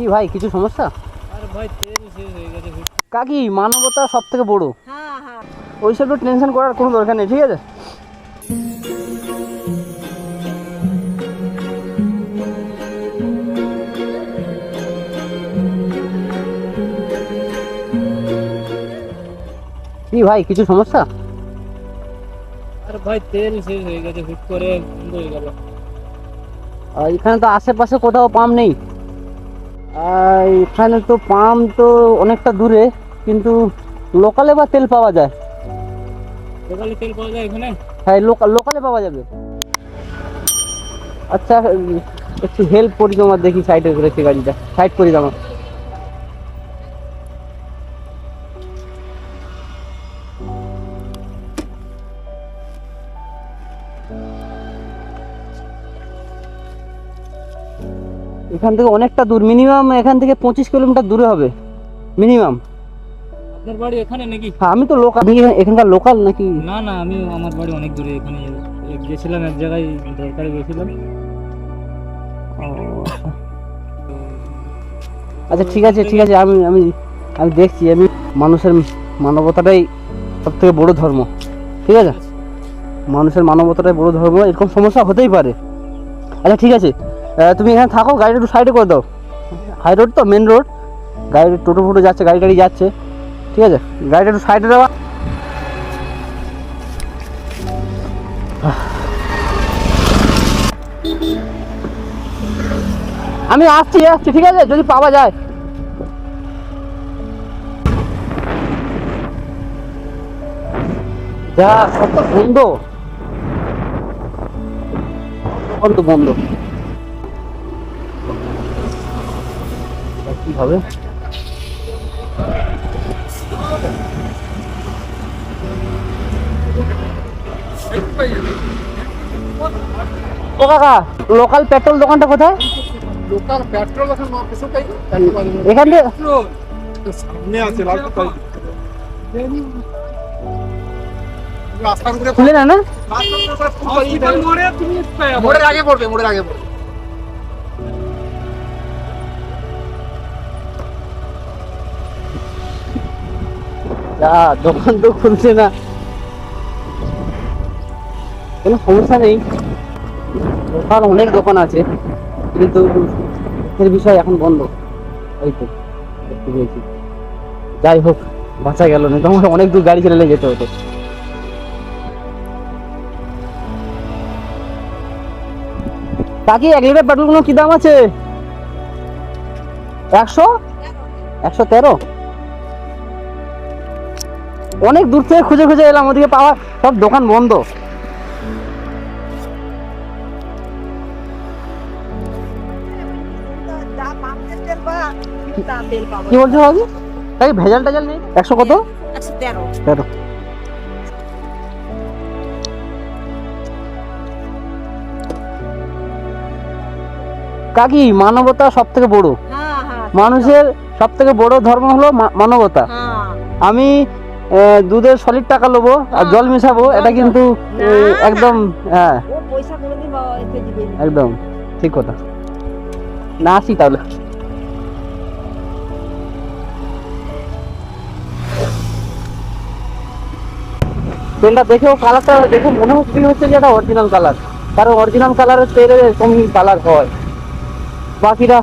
কি ভাই কিছু সমস্যা? আর ভাই তেল শেষ হয়ে গেছে কাকি মানবতা সব থেকে বড়। হ্যাঁ হ্যাঁ। ওইসব টেনশন করার কোনো দরকার নেই ঠিক আছে? কি ভাই কিছু সমস্যা? আর ভাই তেল শেষ হয়ে গেছে হুট করে বন্ধ হয়ে গেল। আর এখানে তো আশেপাশে কোথাও পাম্প নেই। এখানে তো পাম্প তো অনেকটা দূরে কিন্তু লোকালে বা তেল পাওয়া যায়? সকালে তেল পাওয়া যায় এখানে? হ্যাঁ লোকাল লোকালে পাওয়া যাবে। আচ্ছা একটু হেল্প করি তোমার দেখি সাইডে করেছি গাড়িটা। সাইড করি তোমার। এখান থেকে অনেকটা দূর মিনিমাম এখান থেকে পঁচিশ কিলোমিটার দূরে হবে মিনিমাম আপনার বাড়ি এখানে নাকি? হ্যাঁ আমি তো লোকাল এখানকার লোকাল নাকি। না না আমি আমার বাড়ি অনেক দূরে এখানে গেছিলাম এক জায়গায় দরকারে গেছিলাম। আচ্ছা ঠিক আছে ঠিক আছে আমি আমি আমি দেখছি আমি মানুষের মানবতাটাই সব থেকে বড় ধর্ম ঠিক আছে? মানুষের মানবতাটাই বড় ধর্ম এরকম সমস্যা হতেই পারে। আচ্ছা ঠিক আছে তুমি এখানে থাকো, গাড়িটা একটু সাইডে করে দাও। হাই রোড তো মেন রোড গাড়ি, টোটো ফোটো যাচ্ছে, গাড়ি টাড়ি যাচ্ছে। ঠিক আছে? গাড়িটা একটু সাইডে দেওয়া আমি আসছি আসছি, ঠিক আছে? যদি পাওয়া যায়। যা কত বন্ধ। বন্ধ বন্ধ। কি হবে ও কাকা লোকাল পেট্রোল দোকানটা কোথায়? লোকাল পেট্রোল এখন কিছু এখান থেকে সামনে আছে খুলে না না? তুমি মোড়ের আগে পড়বে মোড়ের আগে পড়বে। যা, দোকান তো খুলছে না। কোনো সমস্যা নেই। দোকান, অনেক দোকান আছে, কিন্তু এর বিষয় এখন বন্ধ। এই তো পেয়েছি। যাই হোক, বাঁচা গেল না, তোমার অনেক দূর গাড়ি চালিয়ে যেতে হতো। কাকি, এক লিটার পেট্রোল কোনো কি দাম আছে? একশো? একশো তেরো? অনেক দূর থেকে খুঁজে খুঁজে এলাম ওদিকে পাওয়া সব দোকান বন্ধ। কি বলছো বাবু তাই ভেজাল টেজাল নেই? একশো কত? তেরো। তেরো। কাকি মানবতা সব থেকে বড়। হ্যাঁ হ্যাঁ মানুষের সব থেকে বড় ধর্ম হলো মানবতা। হ্যাঁ। আমি দুধের সলিড টাকা নেব আর জল মেশাবো এটা কিন্তু একদম হ্যাঁ। একদম ঠিক কথা। না আসি তাহলে। পেনটা দেখেও কালারটা দেখে মনে হচ্ছে হচ্ছে যে এটা অরিজিনাল কালার কারণ অরিজিনাল কালারের তেলে এরকমই কালার হয়। বাকিরা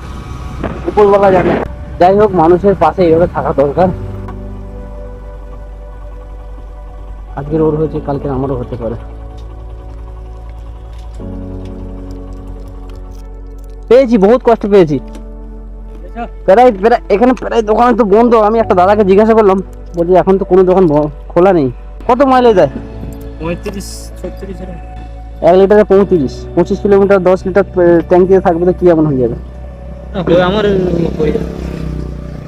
উপরবেলা জানে। যাই হোক মানুষের পাশে এইভাবে থাকা দরকার। আজকের ওর হয়েছে কালকে আমারও হতে পারে। পেয়েছি বহুত কষ্ট পেয়েছি। প্রায় প্রায় এখানে প্রায় দোকান তো বন্ধ। আমি একটা দাদাকে জিজ্ঞাসা করলাম বলছি এখন তো কোনো দোকান খোলা নেই। কত মাইলেজ দেয় পঁয়ত্রিশ ছত্রিশ এক লিটারে পঁয়ত্রিশ পঁচিশ কিলোমিটার দশ লিটার ট্যাঙ্কিতে থাকবে তো কি এমন হয়ে যাবে? আমার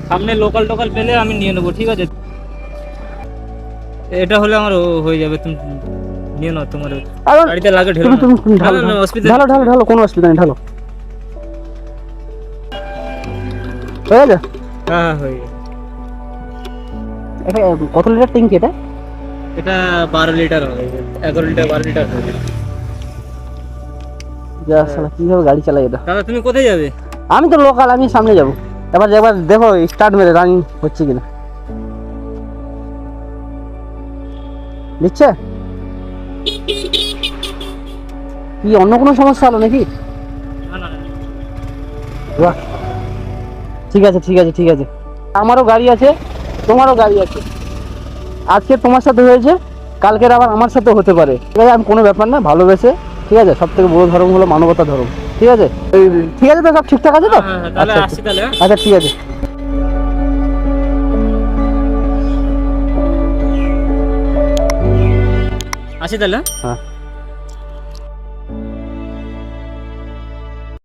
সামনে লোকাল টোকাল পেলে আমি নিয়ে নেব ঠিক আছে? এটা হলে আমার ও- হয়ে যাবে তুমি নিয়ে নাও তোমার গাড়িতে লাগে ঢেলো ঢালো না, ঢালো, অসুবিধা ঢালো ঢালো ঢালো কোনো অসুবিধা নেই ঢালো। হয়ে গেছে? হ্যাঁ হ্যাঁ যাবে এটা কত লিটার ট্যাঙ্কি এটা? এটা বারো লিটার হবে এগারো লিটার বারো লিটার হবে। যা শালা কীভাবে গাড়ি চালাই এটা? দাদা তুমি কোথায় যাবে? আমি তো লোকাল আমি সামনে যাব। এবার একবার দেখো স্টার্ট মেরে রানিং হচ্ছে কিনা। দিচ্ছে কি অন্য কোনো সমস্যা হলো নাকি? বাহ। ঠিক আছে ঠিক আছে ঠিক আছে। আমারও গাড়ি আছে তোমারও গাড়ি আছে। আজকে তোমার সাথে হয়েছে কালকের আবার আমার সাথে হতে পারে। ঠিক আছে আমি কোনো ব্যাপার না ভালোবেসে ঠিক আছে? সব থেকে বড় ধর্ম হলো মানবতা ধর্ম। ঠিক আছে? ঠিক আছে তো সব ঠিকঠাক আছে তো? হ্যাঁ, হ্যাঁ, আচ্ছা, হ্যাঁ? আচ্ছা ঠিক আছে। আসি তাহলে হ্যাঁ? হ্যাঁ